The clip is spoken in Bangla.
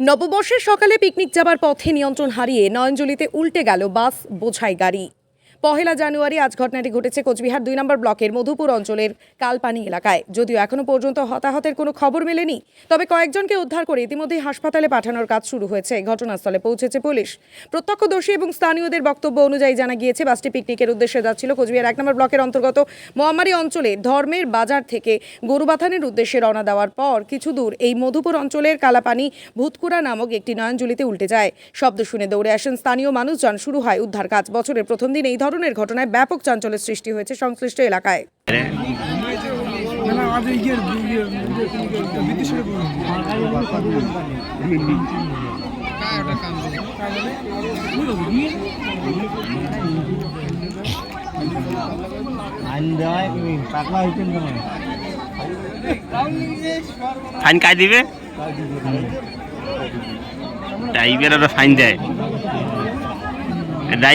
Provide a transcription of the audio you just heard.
নববর্ষের সকালে পিকনিক যাবার পথে নিয়ন্ত্রণ হারিয়ে নয়নজলিতে উল্টে গেল বাস বোঝাই গাড়ি। পহেলা জানুয়ারি আজ ঘটনাটি ঘটেছে কোচবিহার দুই নম্বর ব্লকের মধুপুর অঞ্চলের কালপানি এলাকায়। যদিও এখনও পর্যন্ত হতাহতের কোনো খবর মেলেনি, তবে কয়েকজনকে উদ্ধার করে ইতিমধ্যেই হাসপাতালে পাঠানোর কাজ শুরু হয়েছে। ঘটনাস্থলে পৌঁছেছে পুলিশ। প্রত্যক্ষদর্শী এবং স্থানীয়দের বক্তব্য অনুযায়ী জানা গিয়েছে, বাসটি পিকনিকের উদ্দেশ্যে যাচ্ছিল কোচবিহার এক নম্বর ব্লকের অন্তর্গত মোয়ামারি অঞ্চলে ধর্মের বাজার থেকে গরুবাথানের উদ্দেশ্যে রওনা দেওয়ার পর কিছু দূর এই মধুপুর অঞ্চলের কালাপানি ভূতকুড়া নামক একটি নয়নজুলিতে উল্টে যায়। শব্দ শুনে দৌড়ে আসেন স্থানীয় মানুষজন। শুরু হয় উদ্ধার কাজ। বছরের প্রথম দিন এই ধরনের ঘটনায় ব্যাপক চাঞ্চল্যের সৃষ্টি হয়েছে সংশ্লিষ্ট এলাকায়। ফাইন কাই দিবে? ড্রাইভার ফাইন দেয়। ড্রাইভার